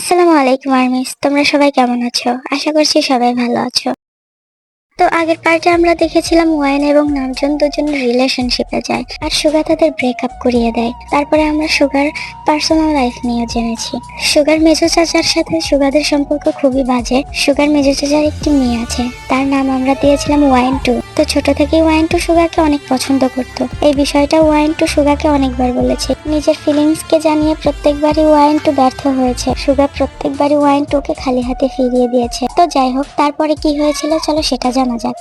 আসসালামু আলাইকুম, আর্মিস। তোমরা সবাই কেমন আছো? আশা করছি সবাই ভালো আছো। তো আগের পার্টে আমরা দেখেছিলাম ওয়াইন এবং নামজন দুজন রিলেশনশিপে যায় আর সুগা তাদের ব্রেকআপ করিয়ে দেয়। তারপরে আমরা সুগার পার্সোনাল লাইফ নিয়ে জেনেছি। সুগার মেজো চাচার সাথে সুগাদের সম্পর্ক খুবই বাজে। সুগার মেজো চাচার একটি মেয়ে আছে। তার নাম আমরা দিয়েছিলাম ওয়াইন টু। তো ছোট থেকে ওয়াইন টু সুগাকে অনেক পছন্দ করত। এই বিষয়টা ওয়াইন টু সুগাকে অনেকবার বলেছে। নিজের ফিলিংস কে জানিয়ে প্রত্যেকবারই ওয়াইন টু ব্যর্থ হয়েছে। সুগা প্রত্যেকবারই ওয়াইন টুকে খালি হাতে ফিরিয়ে দিয়েছে। তো যাই হোক, তারপরে কি হয়েছিল? চলো সেটা জানা যাক।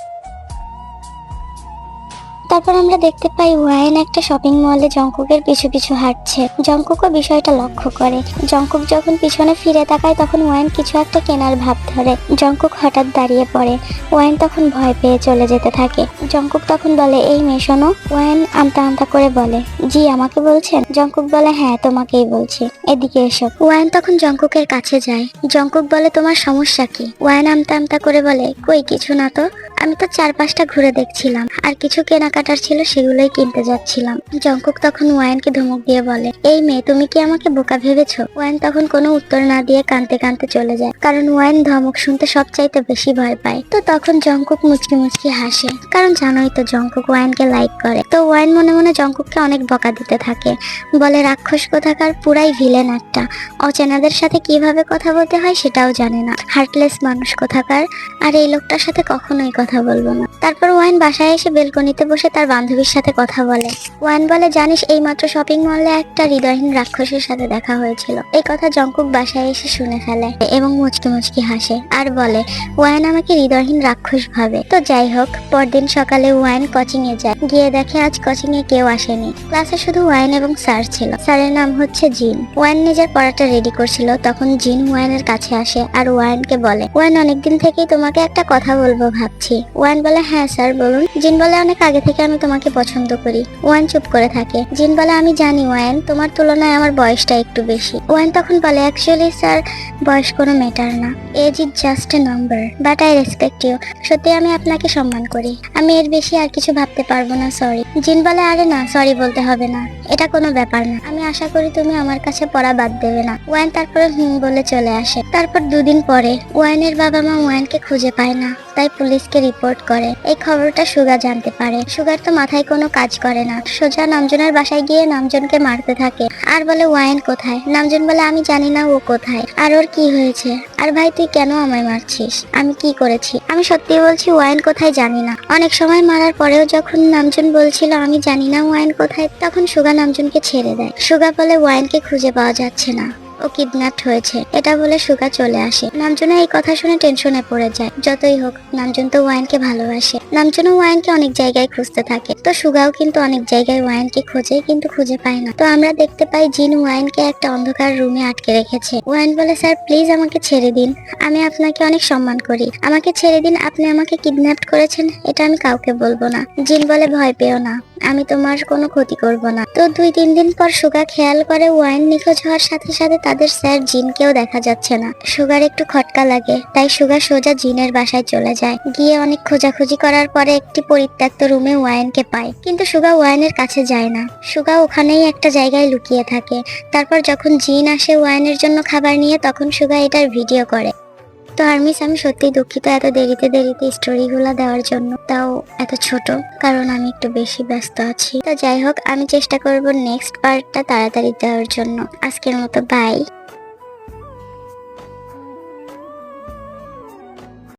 তারপর আমরা দেখতে পাই ওয়াইন একটা শপিং মলে জঙ্কুকের পিছু পিছু হাঁটছে। জঙ্কুকও বিষয়টা লক্ষ্য করে। জঙ্কুক যখন পিছনে ফিরে তাকায় তখন ওয়াইন কিছু একটা কেনার ভাব ধরে। জঙ্কুক হঠাৎ দাঁড়িয়ে পড়ে। ওয়াইন তখন ভয় পেয়ে চলে যেতে থাকে। জঙ্কুক তখন বলে, এই মেয়ে, শোনো। ওয়াইন আমতা আমতা করে বলে, জি, আমাকে বলছেন? জঙ্কুক বলে হ্যাঁ তোমাকেই বলছি। এদিকে এসো। ওয়াইন তখন জঙ্কুকের কাছে যায়। জঙ্কুক বলে, তোমার সমস্যা কি? ওয়াইন আমতা আমতা করে বলে, কই, কিছু না তো? আমি তো চারপাশটা ঘুরে দেখছিলাম। আর কিছু কেনাকাটার ছিল সেগুলোই কিনতে যাচ্ছিলাম। জঙ্কুক তখন ওয়াইনকে ধমক দিয়ে বলে, এই মেয়ে, তুমি কি আমাকে বোকা ভেবেছো? ওয়াইন তখন কোনো উত্তর না দিয়ে কানতে কানতে চলে যায়, কারণ ওয়াইন ধমক শুনতে সবচাইতে বেশি ভয় পায়। তো তখন জঙ্কুক মুচকি মুচকি হাসে, কারণ জানোই তো জঙ্কুক ওয়াইনকে লাইক করে। তো ওয়াইন মনে মনে জঙ্কুককে অনেক বকা দিতে থাকে, বলে, রাক্ষস কোথাকার, পুরাই ভিলেন একটা। অচেনাদের সাথে কীভাবে কথা বলতে হয় সেটাও জানে না। হার্টলেস মানুষ কোথাকার, আর এই লোকটার সাথে কখনোই কথা বলব না। তারপর ওয়াইন বাসায় এসে বেলকনিতে বসে তার বান্ধবীর সাথে কথা বলে। ওয়াইন বলে, জানিস এই মাত্র শপিং মলে একটা হৃদয়হীন রাক্ষসের সাথে দেখা হয়েছিল। এই কথা জঙ্কুক বাসায় এসে শুনে ফেলে এবং মুচকি মুচকি হাসে আর বলে, ওয়াইন আমাকে হৃদয়হীন রাক্ষস ভাবে। তো যাই হোক, পরদিন সকালে ওয়াইন কোচিং এ যায়। গিয়ে দেখে আজ কোচিং এ কেউ আসেনি। ক্লাসে শুধু ওয়াইন এবং স্যার ছিল। স্যারের নাম হচ্ছে জিন। ওয়াইন নিজের পড়াটা রেডি করছিল। তখন জিন ওয়াইনের কাছে আসে আর ওয়াইনকে বলে, ওয়াইন, অনেকদিন থেকেই তোমাকে একটা কথা বলব ভাবছি। ওয়াইন বলে হ্যাঁ স্যার, বলুন। জিন বলে, অনেক আগে থেকে আমি তোমাকে পছন্দ করি। ওয়াইন চুপ করে থাকে। জিন বলে, আমি জানি ওয়াইন তোমার তুলনায় আমার বয়সটা একটু বেশি। ওয়াইন তখন বলে অ্যাকচুয়ালি স্যার, বয়স কোনো ম্যাটার না। Age is just a number but I respect you সত্যি আমি আপনাকে সম্মান করি। আমি এর বেশি আর কিছু ভাবতে পারব না সরি জিন বলে, আরে না সরি বলতে হবে না। এটা কোনো ব্যাপার না। আমি আশা করি তুমি আমার কাছে পড়া বাদ দেবে না। ওয়াইন তারপরে হুম বলে চলে আসে। তারপর দুদিন পরে ওয়াইনের বাবা মা ওয়াইনকে খুঁজে পায় না। তাই পুলিশকে রিপোর্ট করে। এই খবরটা সুগা জানতে পারে। সুগার তো মাথায় কোনো কাজ করে না। সোজা নামজনের বাসায় গিয়ে নামজনকে মারতে থাকে। আর বলে, ওয়াইন কোথায়? নামজন বলে, আমি জানি না ও কোথায়। আর ওর কি হয়েছে? আর ভাই, তুই কেন আমায় মারছিস? আমি কি করেছি? আমি সত্যি বলছি, ওয়াইন কোথায় জানি না। অনেক সময় মারার পরেও যখন নামজন বলছিল, আমি জানি না ওয়াইন কোথায়, তখন সুগা নামজনকে ছেড়ে দেয়। সুগা বলে, ওয়াইনকে খুঁজে পাওয়া যাচ্ছে না। ও কিডন্যাপ হয়েছে। এটা বলে সুগা চলে আসে। নামজনা এই কথা শুনে টেনশনে পড়ে যায়। যতই হোক, নামজুন তো ওয়াইনকে ভালোবাসে। নামজনও ওয়াইনকে অনেক জায়গায় খুঁজতে থাকে। তো সুগাও কিন্তু অনেক জায়গায় ওয়াইনকে খোঁজে, কিন্তু খুঁজে পায় না। তো আমরা দেখতে পাই জিন ওয়াইনকে একটা অন্ধকার রুমে আটকে রেখেছে। ওয়াইন বলে, স্যার, প্লিজ আমাকে ছেড়ে দিন। আমি আপনাকে অনেক সম্মান করি। আমাকে ছেড়ে দিন। আপনি আমাকে কিডন্যাপ করেছেন, এটা আমি কাউকে বলব না। জিন বলে, ভয় পেও না। আমি তোমার কোনো ক্ষতি করব না। তো দুই তিন দিন পর সুগা খেয়াল করে ওয়াইন নিখোঁজ হওয়ার সাথে সাথে তাদের স্যার জিনকেও দেখা যাচ্ছে না। সুগার একটু খটকা লাগে, তাই সুগা সোজা জিনের বাসায় চলে যায়। গিয়ে অনেক খোঁজাখুঁজি করার পরে একটি পরিত্যক্ত রুমে ওয়াইনকে পায়। কিন্তু সুগা ওয়াইনের কাছে যায় না। সুগা ওখানেই একটা জায়গায় লুকিয়ে থাকে। তারপর যখন জিন আসে ওয়াইনের জন্য খাবার নিয়ে, তখন সুগা এটার ভিডিও করে। তো আর্মিস আমি সত্যি দুঃখিত এত দেরিতে দেরিতে স্টোরিগুলো দেওয়ার জন্য। তাও এত ছোট, কারণ আমি একটু বেশি ব্যস্ত আছি। তো যাই হোক, আমি চেষ্টা করব নেক্সট পার্টটা তাড়াতাড়ি দেওয়ার জন্য। আজকের মতো বাই